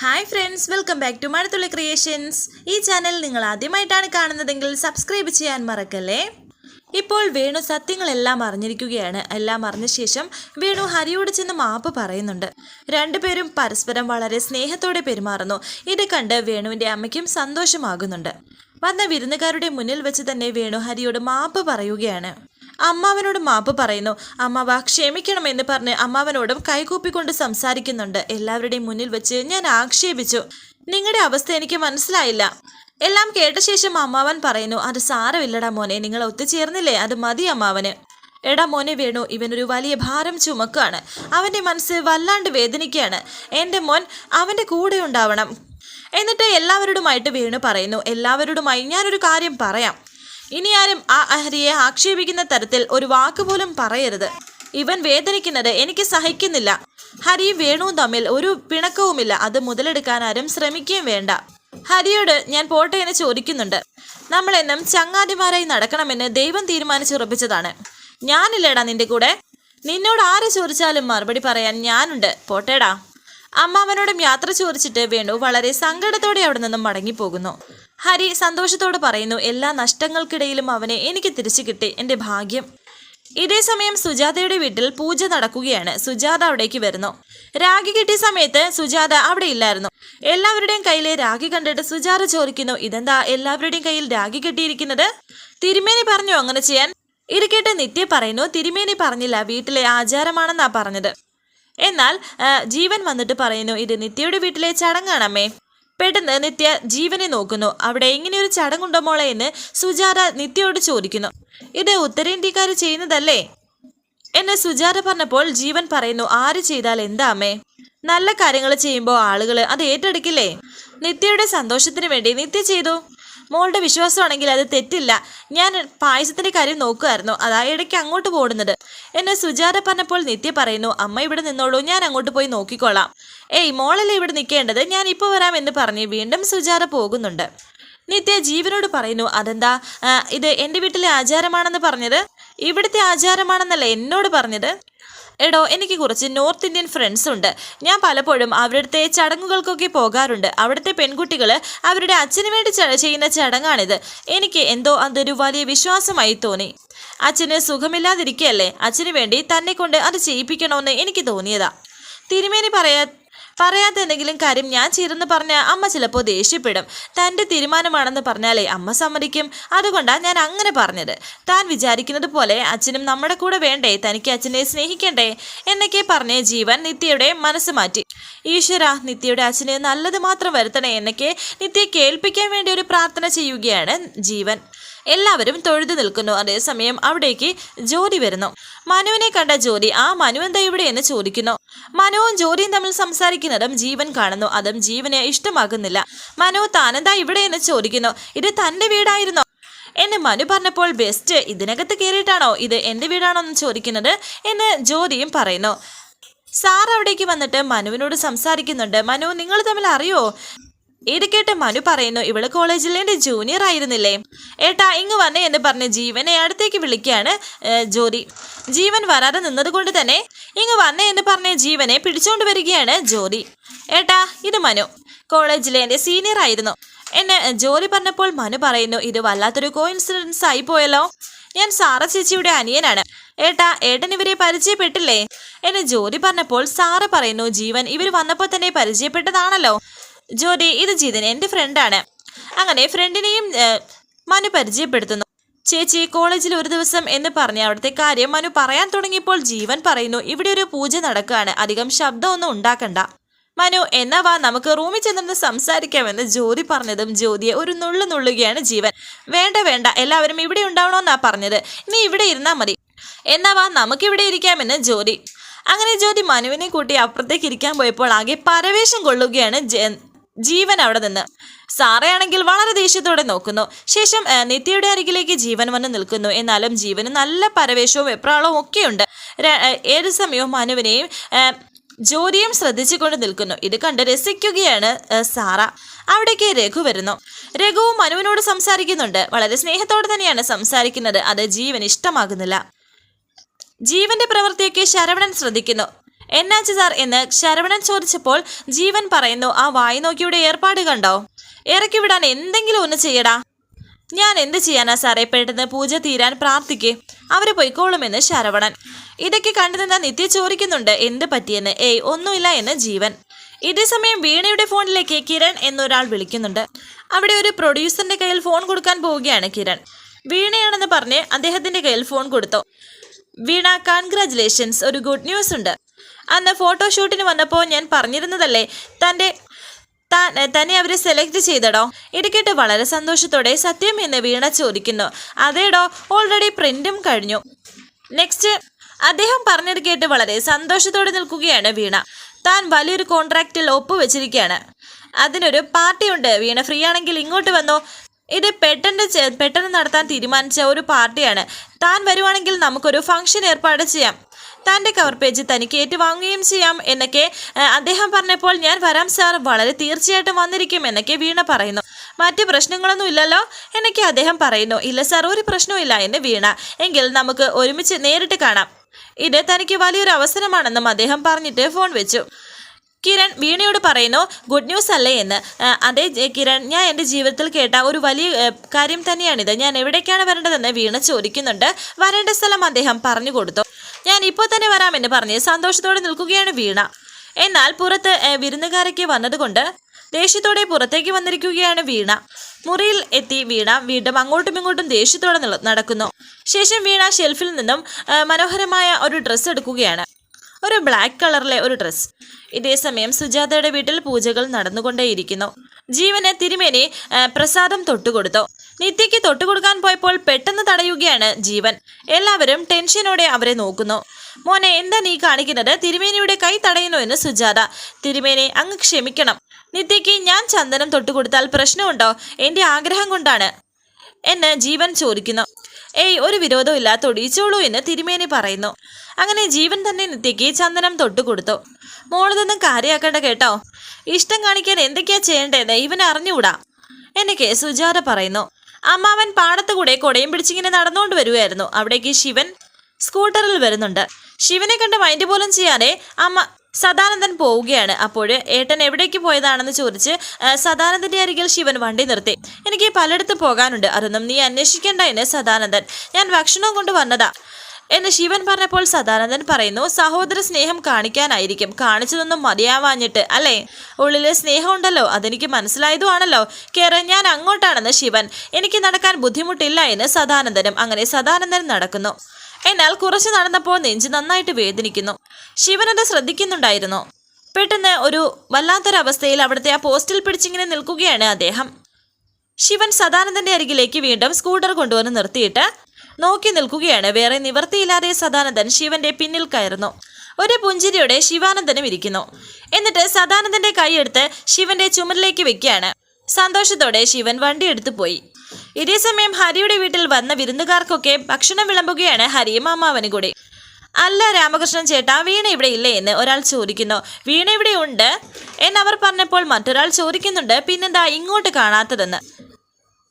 Hi friends welcome back to Mazhathulli creations ഈ channel നിങ്ങൾ ആദ്യമായിട്ടാണ് കാണുന്നതെങ്കിൽ സബ്സ്ക്രൈബ് ചെയ്യാൻ മറക്കല്ലേ? ഇപ്പോൾ വേണു സത്യങ്ങളെല്ലാം അറിഞ്ഞിരിക്കുകയാണ്. എല്ലാം അറിഞ്ഞ ശേഷം വേണു ഹരിയോട് ചെന്ന് മാപ്പ് പറയുന്നുണ്ട്. രണ്ടുപേരും പരസ്പരം വളരെ സ്നേഹത്തോടെ പെരുമാറുന്നു. ഇത് കണ്ട് വേണുവിന്റെ അമ്മയ്ക്കും സന്തോഷമാകുന്നുണ്ട്. വന്ന വിരുന്നുകാരുടെ മുന്നിൽ വെച്ച് തന്നെ വേണു ഹരിയോട് മാപ്പ് പറയുകയാണ്. അമ്മാവനോട് മാപ്പ് പറയുന്നു. അമ്മാവ ക്ഷമിക്കണമെന്ന് പറഞ്ഞ് അമ്മാവനോടും കൈകൂപ്പിക്കൊണ്ട് സംസാരിക്കുന്നുണ്ട്. എല്ലാവരുടെയും മുന്നിൽ വെച്ച് ഞാൻ ആക്ഷേപിച്ചു. നിങ്ങളുടെ അവസ്ഥ എനിക്ക് മനസ്സിലായില്ല. എല്ലാം കേട്ട ശേഷം അമ്മാവൻ പറയുന്നു അത് സാരമില്ലടാ മോനെ നിങ്ങൾ ഒത്തുചേർന്നില്ലേ? അത് മതി അമ്മാവന്. എടാ മോനെ വേണു ഇവനൊരു വലിയ ഭാരം ചുമക്കാണ്. അവന്റെ മനസ്സ് വല്ലാണ്ട് വേദനിക്കുകയാണ് എന്റെ മോൻ അവന്റെ കൂടെ ഉണ്ടാവണം. എന്നിട്ട് എല്ലാവരോടുമായിട്ട് വേണു പറയുന്നു. എല്ലാവരോടുമായി ഞാനൊരു കാര്യം പറയാം. ഇനി ആരും ആ അഹരിയെ ആക്ഷേപിക്കുന്ന തരത്തിൽ ഒരു വാക്ക് പോലും പറയരുത്. ഇവൻ വേദനിക്കുന്നത് എനിക്ക് സഹിക്കുന്നില്ല. ഹരിയും വേണുവും തമ്മിൽ ഒരു പിണക്കവുമില്ല. അത് മുതലെടുക്കാൻ ആരും ശ്രമിക്കുകയും വേണ്ട. ഹരിയോട് ഞാൻ പോട്ടെ എന്ന് ചോദിക്കുന്നുണ്ട്. നമ്മളെന്നും ചങ്ങാതിമാരായി നടക്കണമെന്ന് ദൈവം തീരുമാനിച്ചുറപ്പിച്ചതാണ്. ഞാനില്ലേടാ നിന്റെ കൂടെ. നിന്നോട് ആര് ചോദിച്ചാലും മറുപടി പറയാൻ ഞാനുണ്ട്. പോട്ടേടാ. അമ്മാവനോടും യാത്ര ചോദിച്ചിട്ട് വേണു വളരെ സങ്കടത്തോടെ അവിടെ നിന്നും മടങ്ങിപ്പോകുന്നു. ഹരി സന്തോഷത്തോട് പറയുന്നു എല്ലാ നഷ്ടങ്ങൾക്കിടയിലും അവനെ എനിക്ക് തിരിച്ചു കിട്ടി എന്റെ ഭാഗ്യം. ഇതേ സമയം സുജാതയുടെ വീട്ടിൽ പൂജ നടക്കുകയാണ്. സുജാത അവിടേക്ക് വരുന്നു. രാഖി കിട്ടിയ സമയത്ത് സുജാത അവിടെ ഇല്ലായിരുന്നു. എല്ലാവരുടെയും കയ്യിലെ രാഖി കണ്ടിട്ട് സുജാത ചോദിക്കുന്നു ഇതെന്താ എല്ലാവരുടെയും കയ്യിൽ രാഖി കിട്ടിയിരിക്കുന്നത്? തിരുമേനി പറഞ്ഞു അങ്ങനെ ചെയ്യാൻ? ഇരിക്കട്ടെ കേട്ട് നിത്യ പറയുന്നു തിരുമേനി പറഞ്ഞില്ല വീട്ടിലെ ആചാരമാണെന്നാ പറഞ്ഞത്. എന്നാൽ ജീവൻ വന്നിട്ട് പറയുന്നു ഇത് നിത്യയുടെ വീട്ടിലെ ചടങ്ങാണമ്മേ പെട്ടെന്ന് നിത്യ ജീവനെ നോക്കുന്നു. അവിടെ ഇങ്ങനെയൊരു ചടങ്ങുണ്ടോ മോളെ എന്ന് സുജാത നിത്യയോട് ചോദിക്കുന്നു. ഇത് ഉത്തരേന്ത്യക്കാർ ചെയ്യുന്നതല്ലേ? എന്ന് സുജാത പറഞ്ഞപ്പോൾ ജീവൻ പറയുന്നു ആര് ചെയ്താൽ എന്താമേ നല്ല കാര്യങ്ങൾ ചെയ്യുമ്പോൾ ആളുകൾ അത് ഏറ്റെടുക്കില്ലേ? നിത്യയുടെ സന്തോഷത്തിന് വേണ്ടി നിത്യ ചെയ്തു. മോളുടെ വിശ്വാസമാണെങ്കിൽ അത് തെറ്റില്ല. ഞാൻ പായസത്തിന്റെ കാര്യം നോക്കുമായിരുന്നു അതാ ഇടയ്ക്ക് അങ്ങോട്ട് പോടുന്നത്. എന്നെ സുജാത പറഞ്ഞപ്പോൾ നിത്യ പറയുന്നു അമ്മ ഇവിടെ നിന്നോളൂ ഞാൻ അങ്ങോട്ട് പോയി നോക്കിക്കോളാം. ഏയ് മോളല്ലേ ഇവിടെ നിൽക്കേണ്ടത്? ഞാൻ ഇപ്പോൾ വരാം എന്ന് പറഞ്ഞ് വീണ്ടും സുജാത പോകുന്നുണ്ട്. നിത്യ ജീവനോട് പറയുന്നു അതെന്താ? ഇത് എന്റെ വീട്ടിലെ ആചാരമാണെന്ന് പറഞ്ഞത്? ഇവിടുത്തെ ആചാരമാണെന്നല്ല എന്നോട് പറഞ്ഞത്? എടോ എനിക്ക് കുറച്ച് നോർത്ത് ഇന്ത്യൻ ഫ്രണ്ട്സ് ഉണ്ട്. ഞാൻ പലപ്പോഴും അവരുടെ ചടങ്ങുകൾക്കൊക്കെ പോകാറുണ്ട്. അവിടുത്തെ പെൺകുട്ടികൾ അവരുടെ അച്ഛന് വേണ്ടി ചെയ്യുന്ന ചടങ്ങാണിത്. എനിക്ക് എന്തോ അതൊരു വലിയ വിശ്വാസമായി തോന്നി. അച്ഛന് സുഖമില്ലാതിരിക്കുകയല്ലേ അച്ഛന് വേണ്ടി തന്നെ കൊണ്ട് അത് ചെയ്യിപ്പിക്കണമെന്ന് എനിക്ക് തോന്നിയതാ. തിരുമേനി പറയാ പറയാത്ത എന്തെങ്കിലും കാര്യം ഞാൻ ചെയ്തെന്ന് പറഞ്ഞാൽ അമ്മ ചിലപ്പോൾ ദേഷ്യപ്പെടും. തന്റെ തീരുമാനമാണെന്ന് പറഞ്ഞാലേ അമ്മ സമ്മതിക്കും. അതുകൊണ്ടാണ് ഞാൻ അങ്ങനെ പറഞ്ഞത്. താൻ വിചാരിക്കുന്നത് പോലെ അച്ഛനും നമ്മുടെ കൂടെ വേണ്ടേ? തനിക്ക് അച്ഛനെ സ്നേഹിക്കണ്ടേ? എന്നൊക്കെ പറഞ്ഞ് ജീവൻ നിത്യയുടെ മനസ്സ് മാറ്റി. ഈശ്വര നിത്യയുടെ അച്ഛനെ നല്ലത് മാത്രം വരുത്തണേ എന്നൊക്കെ നിത്യയെ കേൾപ്പിക്കാൻ വേണ്ടി ഒരു പ്രാർത്ഥന ചെയ്യുകയാണ് ജീവൻ. എല്ലാവരും തൊഴുതു നിൽക്കുന്നു. അതേസമയം അവിടേക്ക് ജ്യോതി വരുന്നു. മനുവിനെ കണ്ട ജ്യോതി ആ മനു എന്താ ഇവിടെ? എന്ന് ചോദിക്കുന്നു. മനുവും ജ്യോതിയും തമ്മിൽ സംസാരിക്കുന്നതും ജീവൻ കാണുന്നു. അതും ജീവനെ ഇഷ്ടമാകുന്നില്ല മനു താനെന്താ ഇവിടെ? എന്ന് ചോദിക്കുന്നു. ഇത് തന്റെ വീടായിരുന്നോ. എന്ന് മനു പറഞ്ഞപ്പോൾ ബെസ്റ്റ് ഇതിനകത്ത് കയറിയിട്ടാണോ? ഇത് എന്റെ വീടാണോ എന്ന് ചോദിക്കുന്നത് എന്ന് ജ്യോതിയും പറയുന്നു. സാർ അവിടേക്ക് വന്നിട്ട് മനുവിനോട് സംസാരിക്കുന്നുണ്ട്. മനു നിങ്ങൾ തമ്മിൽ അറിയോ? ഇത് കേട്ട് മനു പറയുന്നു ഇവൾ കോളേജിൽ എന്റെ ജൂനിയർ ആയിരുന്നില്ലേ? ഏട്ടാ ഇങ്ങ് വന്നേ എന്ന് പറഞ്ഞ് ജീവനെ അടുത്തേക്ക് വിളിക്കുകയാണ് ജോറി ജീവൻ വരാതെ നിന്നതുകൊണ്ട് തന്നെ ഇങ്ങ് വന്നേ എന്ന് പറഞ്ഞ് ജീവനെ പിടിച്ചുകൊണ്ട് വരികയാണ് ജോറി ഏട്ടാ ഇത് മനു. കോളേജിലെ എന്റെ സീനിയർ ആയിരുന്നു. എന്നെ ജോലി പറഞ്ഞപ്പോൾ മനു പറയുന്നു ഇത് വല്ലാത്തൊരു കോയിൻസിഡൻസ് ആയി പോയല്ലോ. ഞാൻ സാറ ചേച്ചിയുടെ അനിയനാണ്. ഏട്ടാ ഏട്ടൻ ഇവരെ പരിചയപ്പെട്ടില്ലേ? എന്നെ ജോലി പറഞ്ഞപ്പോൾ സാറ പറയുന്നു ജീവൻ ഇവർ വന്നപ്പോൾ തന്നെ പരിചയപ്പെട്ടതാണല്ലോ. ജോലി ഇത് ജീതൻ എന്റെ ഫ്രണ്ടാണ് അങ്ങനെ ഫ്രണ്ടിനെയും മനു പരിചയപ്പെടുത്തുന്നു. ചേച്ചി കോളേജിൽ ഒരു ദിവസം എന്ന് പറഞ്ഞ അവിടുത്തെ കാര്യം മനു പറയാൻ തുടങ്ങിയപ്പോൾ ജീവൻ പറയുന്നു ഇവിടെ ഒരു പൂജ നടക്കുകയാണ്. അധികം ശബ്ദമൊന്നും ഉണ്ടാക്കണ്ട. മനു എന്നാ വാ നമുക്ക് റൂമിൽ ചെന്നൊന്ന് സംസാരിക്കാമെന്ന് ജ്യോതി പറഞ്ഞതും ജ്യോതിയെ ഒരു നുള്ളു നുള്ളുകയാണ് ജീവൻ. വേണ്ട വേണ്ട എല്ലാവരും ഇവിടെ ഉണ്ടാവണമെന്നാ പറഞ്ഞത്. നീ ഇവിടെ ഇരുന്നാ മതി. എന്നാ വാ നമുക്കിവിടെ ഇരിക്കാമെന്ന് ജ്യോതി അങ്ങനെ ജ്യോതി മനുവിനെ കൂട്ടി അപ്പുറത്തേക്ക് ഇരിക്കാൻ പോയപ്പോൾ ആകെ പരവേശം കൊള്ളുകയാണ് ജീവൻ അവിടെ നിന്ന്. സാറയാണെങ്കിൽ വളരെ ദേഷ്യത്തോടെ നോക്കുന്നു. ശേഷം നിത്യയുടെ അരികിലേക്ക് ജീവൻ വന്ന് നിൽക്കുന്നു. എന്നാലും ജീവന് നല്ല പരവേശവും എപ്രാളവും ഒക്കെയുണ്ട്. ഏത് സമയവും മനുവിനെയും ജ്യോതിയും ശ്രദ്ധിച്ചുകൊണ്ട് നിൽക്കുന്നു. ഇത് കണ്ട് രസിക്കുകയാണ് സാറ. അവിടേക്ക് രഘു വരുന്നു. രഘുവും മനുവിനോട് സംസാരിക്കുന്നുണ്ട്. വളരെ സ്നേഹത്തോടെ തന്നെയാണ് സംസാരിക്കുന്നത്. അത് ജീവൻ ഇഷ്ടമാകുന്നില്ല. ജീവന്റെ പ്രവൃത്തിയൊക്കെ ശരവണൻ ശ്രദ്ധിക്കുന്നു. എന്നാച്ചു സാർ എന്ന് ശരവണൻ ചോദിച്ചപ്പോൾ ജീവൻ പറയുന്നു ആ വായി നോക്കിയുടെ ഏർപ്പാട് കണ്ടോ? ഇറക്കി വിടാൻ എന്തെങ്കിലും ഒന്ന് ചെയ്യടാ. ഞാൻ എന്ത് ചെയ്യാനാ സാറേ? പെട്ടെന്ന് പൂജ തീരാൻ പ്രാർത്ഥിക്കേ. അവർ പൊയ്ക്കോളുമെന്ന് ശരവണൻ. ഇതൊക്കെ കണ്ടു നിന്ന നിത്യ ചോദിക്കുന്നുണ്ട് എന്ത് പറ്റിയെന്ന്? ഏയ് ഒന്നുമില്ല എന്ന് ജീവൻ. ഇതേ സമയം വീണയുടെ ഫോണിലേക്ക് കിരൺ എന്നൊരാൾ വിളിക്കുന്നുണ്ട്. അവിടെ ഒരു പ്രൊഡ്യൂസറിന്റെ കയ്യിൽ ഫോൺ കൊടുക്കാൻ പോവുകയാണ് കിരൺ. വീണയാണെന്ന് പറഞ്ഞ് അദ്ദേഹത്തിന്റെ കയ്യിൽ ഫോൺ കൊടുത്തു. വീണ കൺഗ്രാചുലേഷൻസ് ഒരു ഗുഡ് ന്യൂസ് ഉണ്ട്. അന്ന് ഫോട്ടോഷൂട്ടിന് വന്നപ്പോൾ ഞാൻ പറഞ്ഞിരുന്നതല്ലേ തന്റെ താൻ തന്നെ അവരെ സെലക്ട് ചെയ്തടോ? ഇടയ്ക്കിട്ട് വളരെ സന്തോഷത്തോടെ സത്യം എന്ന് വീണ ചോദിക്കുന്നു. അതേടോ ഓൾറെഡി പ്രിന്റും കഴിഞ്ഞു. നെക്സ്റ്റ് അദ്ദേഹം പറഞ്ഞത് കേട്ട് വളരെ സന്തോഷത്തോടെ നിൽക്കുകയാണ് വീണ. താൻ വലിയൊരു കോൺട്രാക്റ്റിൽ ഒപ്പുവെച്ചിരിക്കുകയാണ്. അതിനൊരു പാർട്ടിയുണ്ട് വീണ ഫ്രീ ആണെങ്കിൽ ഇങ്ങോട്ട് വന്നോ. ഇത് പെട്ടെന്ന് പെട്ടെന്ന് നടത്താൻ തീരുമാനിച്ച ഒരു പാർട്ടിയാണ് താൻ വരുവാണെങ്കിൽ നമുക്കൊരു ഫംഗ്ഷൻ ഏർപ്പാട് ചെയ്യാം. തന്റെ കവർ പേജ് തനിക്ക് ഏറ്റുവാങ്ങുകയും ചെയ്യാം എന്നൊക്കെ അദ്ദേഹം പറഞ്ഞപ്പോൾ ഞാൻ വരാം സാർ വളരെ തീർച്ചയായിട്ടും വന്നിരിക്കും എന്നൊക്കെ വീണ പറയുന്നു. മറ്റ് പ്രശ്നങ്ങളൊന്നും ഇല്ലല്ലോ എന്നൊക്കെ അദ്ദേഹം പറയുന്നു. ഇല്ല സാർ ഒരു പ്രശ്നവും എന്ന് വീണ. എങ്കിൽ നമുക്ക് ഒരുമിച്ച് നേരിട്ട് കാണാം. ഇത് തനിക്ക് വലിയൊരു അവസരമാണെന്നും അദ്ദേഹം പറഞ്ഞിട്ട് ഫോൺ വെച്ചു. കിരൺ വീണയോട് പറയുന്നു ഗുഡ് ന്യൂസ് അല്ലേ എന്ന്. അതെ കിരൺ ഞാൻ എന്റെ ജീവിതത്തിൽ കേട്ട ഒരു വലിയ കാര്യം തന്നെയാണിത്. ഞാൻ എവിടേക്കാണ് വരേണ്ടതെന്ന് വീണ ചോദിക്കുന്നുണ്ട്. വരേണ്ട സ്ഥലം അദ്ദേഹം പറഞ്ഞു കൊടുത്തു. ഞാൻ ഇപ്പോൾ തന്നെ വരാമെന്ന് പറഞ്ഞ് സന്തോഷത്തോടെ നിൽക്കുകയാണ് വീണ. എന്നാൽ പുറത്ത് വിരുന്നുകാരൊക്കെ വന്നതുകൊണ്ട് ദേഷ്യത്തോടെ പുറത്തേക്ക് വന്നിരിക്കുകയാണ് വീണ. മുറിയിൽ എത്തി വീണ വീണ്ടും അങ്ങോട്ടും ഇങ്ങോട്ടും ദേഷ്യത്തോടെ നടക്കുന്നു. ശേഷം വീണ ഷെൽഫിൽ നിന്നും മനോഹരമായ ഒരു ഡ്രസ്സ് എടുക്കുകയാണ്. ഒരു ബ്ലാക്ക് കളറിലെ ഒരു ഡ്രസ് ഇതേസമയം സുജാതയുടെ വീട്ടിൽ പൂജകൾ നടന്നുകൊണ്ടേയിരിക്കുന്നു. ജീവന് തിരുമേനി പ്രസാദം തൊട്ടുകൊടുത്തു. നിത്യയ്ക്ക് തൊട്ടുകൊടുക്കാൻ പോയപ്പോൾ പെട്ടെന്ന് തടയുകയാണ് ജീവൻ. എല്ലാവരും ടെൻഷനോടെ അവരെ നോക്കുന്നു. മോനെ എന്താ നീ കാണിക്കുന്നത്? തിരുമേനിയുടെ കൈ തടയുന്നു എന്ന് സുജാത. തിരുമേനി അങ്ങ് ക്ഷമിക്കണം. നിത്യയ്ക്ക് ഞാൻ ചന്ദനം തൊട്ടുകൊടുത്താൽ പ്രശ്നമുണ്ടോ? എന്റെ ആഗ്രഹം കൊണ്ടാണ് എന്ന് ജീവൻ ചോദിക്കുന്നു. ഏയ് ഒരു വിരോധവും ഇല്ല തൊടിയിച്ചോളൂ എന്ന് തിരുമേനി പറയുന്നു. അങ്ങനെ ജീവൻ തന്നെ നിത്യയ്ക്ക് ചന്ദനം തൊട്ടുകൊടുത്തു മോളിതൊന്നും കാര്യമാക്കണ്ട കേട്ടോ. ഇഷ്ടം കാണിക്കാൻ എന്തൊക്കെയാ ചെയ്യേണ്ടതെന്ന് ഇവൻ അറിഞ്ഞുകൂടാ? എന്നൊക്കെ സുജാത പറയുന്നു. അമ്മാവൻ പാടത്തുകൂടെ കൊടയും പിടിച്ചിങ്ങനെ നടന്നുകൊണ്ട് വരുമായിരുന്നു അവിടേക്ക് ശിവൻ സ്കൂട്ടറിൽ വരുന്നുണ്ട്. ശിവനെ കണ്ട് മൈൻഡ് പോലും ചെയ്യാതെ അമ്മ സദാനന്ദൻ പോവുകയാണ്. അപ്പോൾ ഏട്ടൻ എവിടേക്ക് പോയതാണെന്ന് ചോദിച്ച് സദാനന്ദന്റെ അരികിൽ ശിവൻ വണ്ടി നിർത്തി. എനിക്ക് പലയിടത്തും പോകാനുണ്ട്. അതൊന്നും നീ അന്വേഷിക്കേണ്ട എന്ന് സദാനന്ദൻ. ഞാൻ ഭക്ഷണം കൊണ്ട് വന്നതാ എന്ന് ശിവൻ പറഞ്ഞപ്പോൾ സദാനന്ദൻ പറയുന്നു സഹോദര സ്നേഹം കാണിക്കാനായിരിക്കും. കാണിച്ചതൊന്നും മതിയാവാഞ്ഞിട്ട് അല്ലേ? ഉള്ളിലെ സ്നേഹം ഉണ്ടല്ലോ അതെനിക്ക് മനസ്സിലായതുമാണല്ലോ. കേറ് ഞാൻ അങ്ങോട്ടാണെന്ന് ശിവൻ. എനിക്ക് നടക്കാൻ ബുദ്ധിമുട്ടില്ല എന്ന് സദാനന്ദനും അങ്ങനെ സദാനന്ദൻ നടക്കുന്നു. എന്നാൽ കുറച്ച് നടന്നപ്പോൾ നെഞ്ച് നന്നായിട്ട് വേദനിക്കുന്നു. ശിവൻ അത് ശ്രദ്ധിക്കുന്നുണ്ടായിരുന്നു. പെട്ടെന്ന് ഒരു വല്ലാത്തൊരവസ്ഥയിൽ അവിടുത്തെ ആ പോസ്റ്റിൽ പിടിച്ചിങ്ങനെ നിൽക്കുകയാണ് അദ്ദേഹം. ശിവൻ സദാനന്ദന്റെ അരികിലേക്ക് വീണ്ടും സ്കൂട്ടർ കൊണ്ടുവന്ന് നിർത്തിയിട്ട് നോക്കി നിൽക്കുകയാണ്. വേറെ നിവർത്തിയില്ലാതെ സദാനന്ദൻ ശിവന്റെ പിന്നിൽ കയറുന്നു. ഒരു പുഞ്ചിരിയോടെ ശിവാനന്ദനും ഇരിക്കുന്നു. എന്നിട്ട് സദാനന്ദന്റെ കൈയെടുത്ത് ശിവന്റെ ചുമരിലേക്ക് വെക്കുകയാണ്. സന്തോഷത്തോടെ ശിവൻ വണ്ടി എടുത്തു പോയി. ഇതേ സമയം ഹരിയുടെ വീട്ടിൽ വന്ന വിരുന്നുകാർക്കൊക്കെ ഭക്ഷണം വിളമ്പുകയാണ് ഹരിയും അമ്മാവനും കൂടി. അല്ല രാമകൃഷ്ണൻ ചേട്ടാ വീണ ഇവിടെ ഇല്ലേ എന്ന് ഒരാൾ ചോദിക്കുന്നു. വീണ ഇവിടെ ഉണ്ട് എന്നവർ പറഞ്ഞപ്പോൾ മറ്റൊരാൾ ചോദിക്കുന്നുണ്ട്. പിന്നെന്താ ഇങ്ങോട്ട് കാണാത്തതെന്ന്.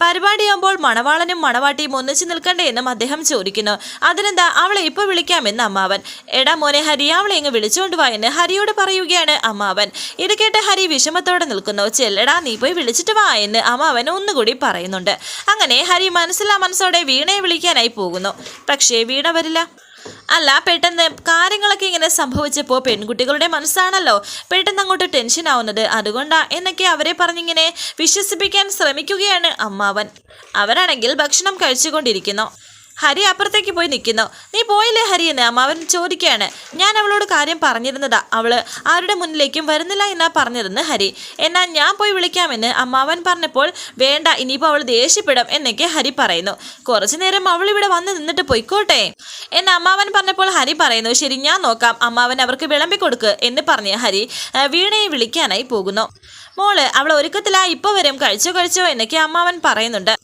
പരിപാടിയാകുമ്പോൾ മണവാളനും മണവാട്ടിയും ഒന്നിച്ചു നിൽക്കണ്ടേ എന്നും അദ്ദേഹം ചോദിക്കുന്നു. അതിനെന്താ അവളെ ഇപ്പൊ വിളിക്കാമെന്ന് അമ്മാവൻ. എടാ മോനെ ഹരി അവളെ ഇങ്ങ് വിളിച്ചുകൊണ്ട് എന്ന് ഹരിയോട് പറയുകയാണ് അമ്മാവൻ. ഇത് കേട്ട് ഹരി വിഷമത്തോടെ നിൽക്കുന്നു. ചെല്ലടാ നീ പോയി വിളിച്ചിട്ട് വാ എന്ന് അമ്മാവൻ ഒന്നുകൂടി പറയുന്നുണ്ട്. അങ്ങനെ ഹരി മനസ്സിലാ മനസ്സോടെ വീണയെ വിളിക്കാനായി പോകുന്നു. പക്ഷേ വീണ വരില്ല. അല്ല പെട്ടെന്ന് കാര്യങ്ങളൊക്കെ ഇങ്ങനെ സംഭവിച്ചപ്പോൾ പെൺകുട്ടികളുടെ മനസ്സാണല്ലോ പെട്ടെന്ന് അങ്ങോട്ട് ടെൻഷൻ ആവുന്നത്. അതുകൊണ്ടാ എന്നൊക്കെ അവരെ പറഞ്ഞിങ്ങനെ വിശ്വസിപ്പിക്കാൻ ശ്രമിക്കുകയാണ് അമ്മാവൻ. അവരാണെങ്കിൽ ഭക്ഷണം കഴിച്ചുകൊണ്ടിരിക്കുന്നു. ഹരി അപ്പുറത്തേക്ക് പോയി നിൽക്കുന്നു. നീ പോയില്ലേ ഹരി എന്ന് അമ്മാവൻ ചോദിക്കുകയാണ്. ഞാൻ അവളോട് കാര്യം പറഞ്ഞിരുന്നതാ. അവൾ ആരുടെ മുന്നിലേക്കും വരുന്നില്ല എന്നാ പറഞ്ഞിരുന്നു ഹരി. എന്നാൽ ഞാൻ പോയി വിളിക്കാമെന്ന് അമ്മാവൻ പറഞ്ഞപ്പോൾ വേണ്ട ഇനിയിപ്പോൾ അവൾ ദേഷ്യപ്പെടും എന്നൊക്കെ ഹരി പറയുന്നു. കുറച്ചു നേരം അവൾ ഇവിടെ വന്ന് നിന്നിട്ട് പൊയ്ക്കോട്ടെ എന്ന് അമ്മാവൻ പറഞ്ഞപ്പോൾ ഹരി പറയുന്നു. ശരി ഞാൻ നോക്കാം. അമ്മാവൻ അവർക്ക് വിളമ്പി കൊടുക്ക് എന്ന് പറഞ്ഞ് ഹരി വീണയെ വിളിക്കാനായി പോകുന്നു. മോൾ അവൾ ഒരുക്കത്തിലാ. ഇപ്പോൾ വരും. കഴിച്ചോ കഴിച്ചോ എന്നൊക്കെ അമ്മാവൻ പറയുന്നുണ്ട്.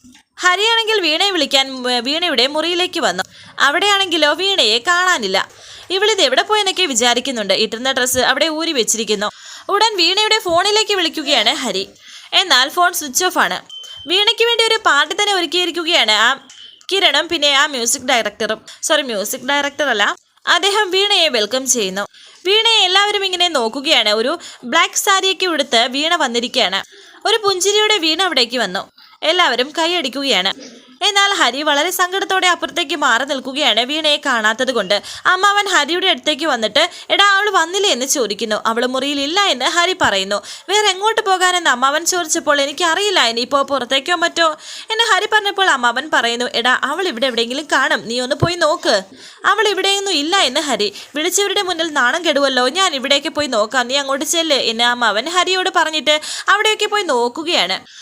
ഹരിയാണെങ്കിൽ വീണയെ വിളിക്കാൻ വീണയുടെ മുറിയിലേക്ക് വന്നു. അവിടെയാണെങ്കിലോ വീണയെ കാണാനില്ല. ഇവളിത് എവിടെ പോയെന്നൊക്കെ വിചാരിക്കുന്നുണ്ട്. ഇട്ടിരുന്ന ഡ്രസ്സ് അവിടെ ഊരി വെച്ചിരിക്കുന്നു. ഉടൻ വീണയുടെ ഫോണിലേക്ക് വിളിക്കുകയാണ് ഹരി. എന്നാൽ ഫോൺ സ്വിച്ച് ഓഫ് ആണ്. വീണയ്ക്ക് വേണ്ടി ഒരു പാർട്ടി തന്നെ ഒരുക്കിയിരിക്കുകയാണ് ആ കിരണും പിന്നെ ആ മ്യൂസിക് ഡയറക്ടറും. സോറി മ്യൂസിക് ഡയറക്ടർ അല്ല. അദ്ദേഹം വീണയെ വെൽക്കം ചെയ്യുന്നു. വീണയെ എല്ലാവരും ഇങ്ങനെ നോക്കുകയാണ്. ഒരു ബ്ലാക്ക് സാരിയൊക്കെ ഉടുത്ത് വീണ വന്നിരിക്കുകയാണ്. ഒരു പുഞ്ചിരിയുടെ വീണ അവിടേക്ക് വന്നു. എല്ലാവരും കൈയടിക്കുകയാണ്. എന്നാൽ ഹരി വളരെ സങ്കടത്തോടെ അപ്പുറത്തേക്ക് മാറി നിൽക്കുകയാണ് വീണയെ കാണാത്തത് കൊണ്ട്. അമ്മാവൻ ഹരിയുടെ അടുത്തേക്ക് വന്നിട്ട് എടാ അവൾ വന്നില്ലേ? എന്ന് ചോദിക്കുന്നു. അവൾ മുറിയിൽ ഇല്ല എന്ന് ഹരി പറയുന്നു. വേറെ എങ്ങോട്ട് പോകാനെന്ന് അമ്മാവൻ ചോദിച്ചപ്പോൾ എനിക്ക് അറിയില്ല ഇനിയിപ്പോൾ പുറത്തേക്കോ മറ്റോ? എന്ന് ഹരി പറഞ്ഞപ്പോൾ അമ്മാവൻ പറയുന്നു എടാ അവൾ ഇവിടെ എവിടെയെങ്കിലും കാണും. നീ ഒന്ന് പോയി നോക്ക്. അവൾ ഇവിടെയൊന്നും ഇല്ല എന്ന് ഹരി. വിളിച്ചവരുടെ മുന്നിൽ നാണം കെടുവല്ലോ. ഞാൻ ഇവിടേക്ക് പോയി നോക്കാം. നീ അങ്ങോട്ട് ചെല്ല് എന്ന് അമ്മാവൻ ഹരിയോട് പറഞ്ഞിട്ട് അവിടെയൊക്കെ പോയി നോക്കുകയാണ്.